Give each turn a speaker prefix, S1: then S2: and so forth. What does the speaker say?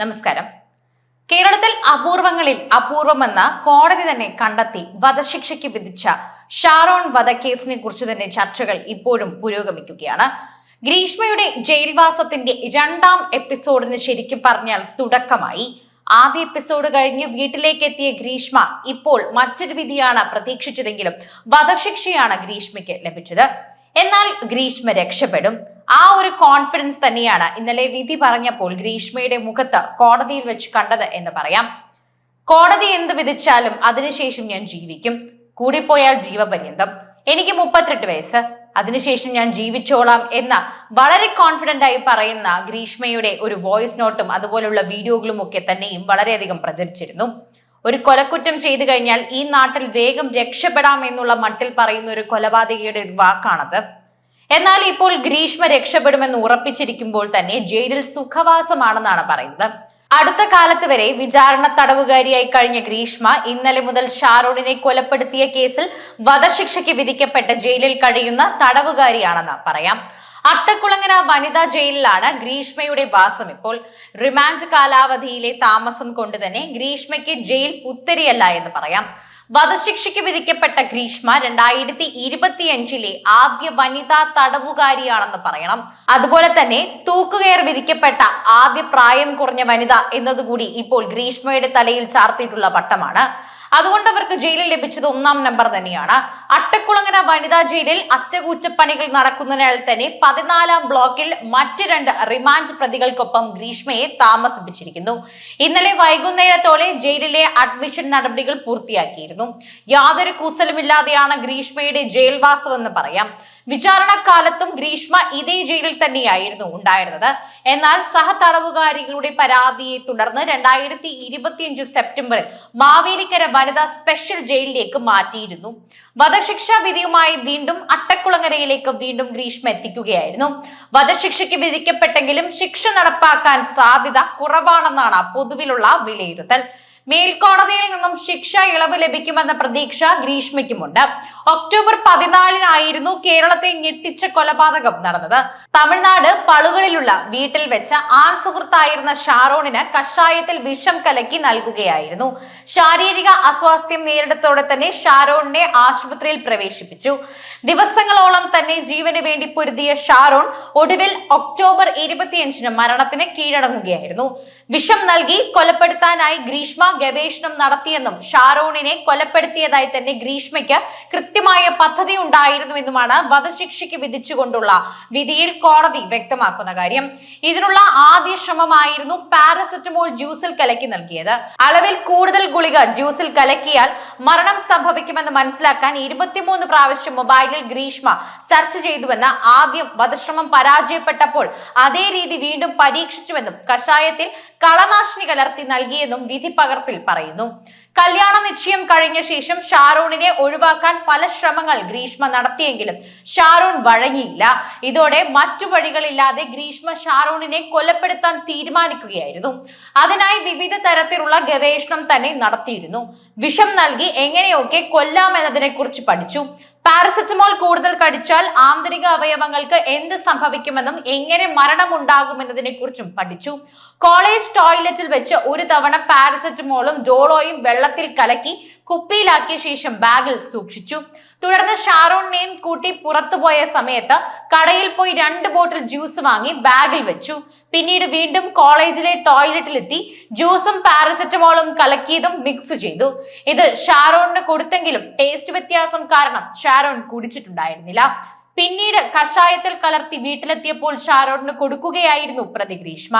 S1: നമസ്കാരം. കേരളത്തിൽ അപൂർവങ്ങളിൽ അപൂർവമെന്ന കോടതി തന്നെ കണ്ടെത്തി വധശിക്ഷയ്ക്ക് വിധിച്ച ഷാറോൺ വധക്കേസിനെ കുറിച്ച് തന്നെ ചർച്ചകൾ ഇപ്പോഴും പുരോഗമിക്കുകയാണ്. ഗ്രീഷ്മയുടെ ജയിൽവാസത്തിന്റെ രണ്ടാം എപ്പിസോഡിന് ശരിക്കും പറഞ്ഞാൽ തുടക്കമായി. ആദ്യ എപ്പിസോഡ് കഴിഞ്ഞ് വീട്ടിലേക്ക് എത്തിയ ഗ്രീഷ്മ ഇപ്പോൾ മറ്റൊരു വിധിയാണ് പ്രതീക്ഷിച്ചതെങ്കിലും വധശിക്ഷയാണ് ഗ്രീഷ്മയ്ക്ക് ലഭിച്ചത്. എന്നാൽ ഗ്രീഷ്മ രക്ഷപ്പെടും. ആ ഒരു കോൺഫിഡൻസ് തന്നെയാണ് ഇന്നലെ വിധി പറഞ്ഞപ്പോൾ ഗ്രീഷ്മയുടെ മുഖത്ത് കോടതിയിൽ വെച്ച് കണ്ടത് എന്ന് പറയാം. കോടതി എന്ത് വിധിച്ചാലും അതിനുശേഷം ഞാൻ ജീവിക്കും. കൂടിപ്പോയാൽ ജീവപര്യന്തം. എനിക്ക് മുപ്പത്തെട്ട് വയസ്സ്. അതിനുശേഷം ഞാൻ ജീവിച്ചോളാം എന്ന വളരെ കോൺഫിഡന്റ് ആയി പറയുന്ന ഗ്രീഷ്മയുടെ ഒരു വോയിസ് നോട്ടും അതുപോലുള്ള വീഡിയോകളും ഒക്കെ തന്നെയും വളരെയധികം പ്രചരിച്ചിരുന്നു. ഒരു കൊലക്കുറ്റം ചെയ്തു കഴിഞ്ഞാൽ ഈ നാട്ടിൽ വേഗം രക്ഷപ്പെടാം എന്നുള്ള മട്ടിൽ പറയുന്ന ഒരു കൊലപാതകയുടെ ഒരു വാക്കാണത്. എന്നാൽ ഇപ്പോൾ ഗ്രീഷ്മ രക്ഷപ്പെടുമെന്ന് ഉറപ്പിച്ചിരിക്കുമ്പോൾ തന്നെ ജയിലിൽ സുഖവാസമാണെന്നാണ് പറയുന്നത്. അടുത്ത കാലത്ത് വരെ വിചാരണ തടവുകാരിയായി കഴിഞ്ഞ ഗ്രീഷ്മ ഇന്നലെ മുതൽ ഷാറൂണിനെ കൊലപ്പെടുത്തിയ കേസിൽ വധശിക്ഷയ്ക്ക് വിധിക്കപ്പെട്ട ജയിലിൽ കഴിയുന്ന തടവുകാരിയാണെന്ന് പറയാം. അട്ടക്കുളങ്ങര വനിതാ ജയിലിലാണ് ഗ്രീഷ്മയുടെ വാസം. ഇപ്പോൾ റിമാൻഡ് കാലാവധിയിലെ താമസം കൊണ്ട് തന്നെ ഗ്രീഷ്മയ്ക്ക് ജയിൽ പുത്തരിയല്ല എന്ന് പറയാം. വധശിക്ഷയ്ക്ക് വിധിക്കപ്പെട്ട ഗ്രീഷ്മ രണ്ടായിരത്തി ഇരുപത്തിയഞ്ചിലെ ആദ്യ വനിതാ തടവുകാരിയാണെന്ന് പറയണം. അതുപോലെ തന്നെ തൂക്കുകയർ വിധിക്കപ്പെട്ട ആദ്യ പ്രായം കുറഞ്ഞ വനിത എന്നതുകൂടി ഇപ്പോൾ ഗ്രീഷ്മയുടെ തലയിൽ ചാർത്തിയിട്ടുള്ള പട്ടമാണ് അതുകൊണ്ട് അവർക്ക് ജയിലിൽ ലഭിച്ചത് ഒന്നാം നമ്പർ തന്നെയാണ്. അട്ടക്കുളങ്ങര വനിതാ ജയിലിൽ അറ്റകുറ്റപ്പണികൾ നടക്കുന്നതിനാൽ തന്നെ പതിനാലാം ബ്ലോക്കിൽ മറ്റ് രണ്ട് റിമാൻഡ് പ്രതികൾക്കൊപ്പം ഗ്രീഷ്മയെ താമസിപ്പിച്ചിരിക്കുന്നു. ഇന്നലെ വൈകുന്നേരത്തോടെ ജയിലിലെ അഡ്മിഷൻ നടപടികൾ പൂർത്തിയാക്കിയിരുന്നു. യാതൊരു കൂസലുമില്ലാതെയാണ് ഗ്രീഷ്മയുടെ ജയിൽവാസം എന്ന് പറയാം. വിചാരണക്കാലത്തും ഗ്രീഷ്മ ഇതേ ജയിലിൽ തന്നെയായിരുന്നു ഉണ്ടായിരുന്നത്. എന്നാൽ സഹതടവുകാരികളുടെ പരാതിയെ തുടർന്ന് രണ്ടായിരത്തി ഇരുപത്തിയഞ്ച് സെപ്റ്റംബറിൽ മാവേലിക്കര വനിതാ സ്പെഷ്യൽ ജയിലിലേക്ക് മാറ്റിയിരുന്നു. വധശിക്ഷാ വിധിയുമായി വീണ്ടും അട്ടക്കുളങ്ങരയിലേക്ക് വീണ്ടും ഗ്രീഷ്മ എത്തിക്കുകയായിരുന്നു. വധശിക്ഷയ്ക്ക് വിധിക്കപ്പെട്ടെങ്കിലും ശിക്ഷ നടപ്പാക്കാൻ സാധ്യത കുറവാണെന്നാണ് പൊതുവിലുള്ള വിലയിരുത്തൽ. മേൽക്കോടതിയിൽ നിന്നും ശിക്ഷ ഇളവ് ലഭിക്കുമെന്ന പ്രതീക്ഷ ഗ്രീഷ്മയ്ക്കുമുണ്ട്. ഒക്ടോബർ പതിനാലിനായിരുന്നു കേരളത്തെ ഞെട്ടിച്ച കൊലപാതകം നടന്നത്. തമിഴ്നാട് പളുകളിലുള്ള വീട്ടിൽ വെച്ച ആൺ സുഹൃത്തായിരുന്ന ഷാറോണിന് കഷായത്തിൽ വിഷം കലക്കി നൽകുകയായിരുന്നു. ശാരീരിക അസ്വാസ്ഥ്യം നേരിടത്തോടെ തന്നെ ഷാറോണിനെ ആശുപത്രിയിൽ പ്രവേശിപ്പിച്ചു. ദിവസങ്ങളോളം തന്നെ ജീവന് വേണ്ടി പൊരുതിയ ഷാറോൺ ഒടുവിൽ ഒക്ടോബർ ഇരുപത്തിയഞ്ചിന് മരണത്തിന് കീഴടങ്ങുകയായിരുന്നു. വിഷം നൽകി കൊലപ്പെടുത്താനായി ഗ്രീഷ്മ ഗവേഷണം നടത്തിയെന്നും ഷാരോണിനെ കൊലപ്പെടുത്തിയതായി തന്നെ ഗ്രീഷ്മയ്ക്ക് കൃത്യമായ പദ്ധതി ഉണ്ടായിരുന്നുവെന്നുമാണ് വധശിക്ഷയ്ക്ക് വിധിച്ചുകൊണ്ടുള്ള വിധിയിൽ കോടതി വ്യക്തമാക്കുന്ന കാര്യം. ഇതിനുള്ള ആദ്യ ശ്രമമായിരുന്നു പാരസെറ്റമോൾ ജ്യൂസിൽ കലക്കി നൽകിയത്. അളവിൽ കൂടുതൽ ഗുളിക ജ്യൂസിൽ കലക്കിയാൽ മരണം സംഭവിക്കുമെന്ന് മനസ്സിലാക്കാൻ ഇരുപത്തിമൂന്ന് പ്രാവശ്യം മൊബൈലിൽ ഗ്രീഷ്മ സെർച്ച് ചെയ്തുവെന്ന് ആദ്യം വധശ്രമം പരാജയപ്പെട്ടപ്പോൾ അതേ രീതി വീണ്ടും പരീക്ഷിച്ചുവെന്നും കഷായത്തിൽ കളനാശിനി കലർത്തി നൽകിയെന്നും വിധി പകർപ്പിൽ പറയുന്നു. കല്യാണ നിശ്ചയം കഴിഞ്ഞ ശേഷം ഷാറൂണിനെ ഒഴിവാക്കാൻ പല ശ്രമങ്ങൾ ഗ്രീഷ്മ നടത്തിയെങ്കിലും ഷാറൂൺ വഴങ്ങിയില്ല. ഇതോടെ മറ്റു വഴികളില്ലാതെ ഗ്രീഷ്മ ഷാറൂണിനെ കൊലപ്പെടുത്താൻ തീരുമാനിക്കുകയായിരുന്നു. അതിനായി വിവിധ തരത്തിലുള്ള ഗവേഷണം തന്നെ നടത്തിയിരുന്നു. വിഷം നൽകി എങ്ങനെയൊക്കെ കൊല്ലാമെന്നതിനെ കുറിച്ച് പഠിച്ചു. പാരസെറ്റമോൾ കൂടുതൽ കഴിച്ചാൽ ആന്തരിക അവയവങ്ങൾക്ക് എന്ത് സംഭവിക്കുമെന്നും എങ്ങനെ മരണമുണ്ടാകുമെന്നതിനെ കുറിച്ചും പഠിച്ചു. കോളേജ് ടോയ്ലറ്റിൽ വെച്ച് ഒരു തവണ പാരസെറ്റമോളും ഡോളോയും വെള്ളത്തിൽ കലക്കി കുപ്പിയിലാക്കിയ ശേഷം ബാഗിൽ സൂക്ഷിച്ചു. തുടർന്ന് ഷാറോണിനെയും കൂട്ടി പുറത്തുപോയ സമയത്ത് കടയിൽ പോയി രണ്ട് ബോട്ടിൽ ജ്യൂസ് വാങ്ങി ബാഗിൽ വെച്ചു. പിന്നീട് വീണ്ടും കോളേജിലെ ടോയ്ലറ്റിലെത്തി ജ്യൂസും പാരസെറ്റമോളും കലക്കിയതും മിക്സ് ചെയ്തു. ഇത് ഷാറോണിന് കൊടുത്തെങ്കിലും ടേസ്റ്റ് വ്യത്യാസം കാരണം ഷാരോൺ കുടിച്ചിട്ടുണ്ടായിരുന്നില്ല. പിന്നീട് കഷായത്തിൽ കലർത്തി വീട്ടിലെത്തിയപ്പോൾ ഷാറോണിന് കൊടുക്കുകയായിരുന്നു പ്രതി ഗ്രീഷ്മ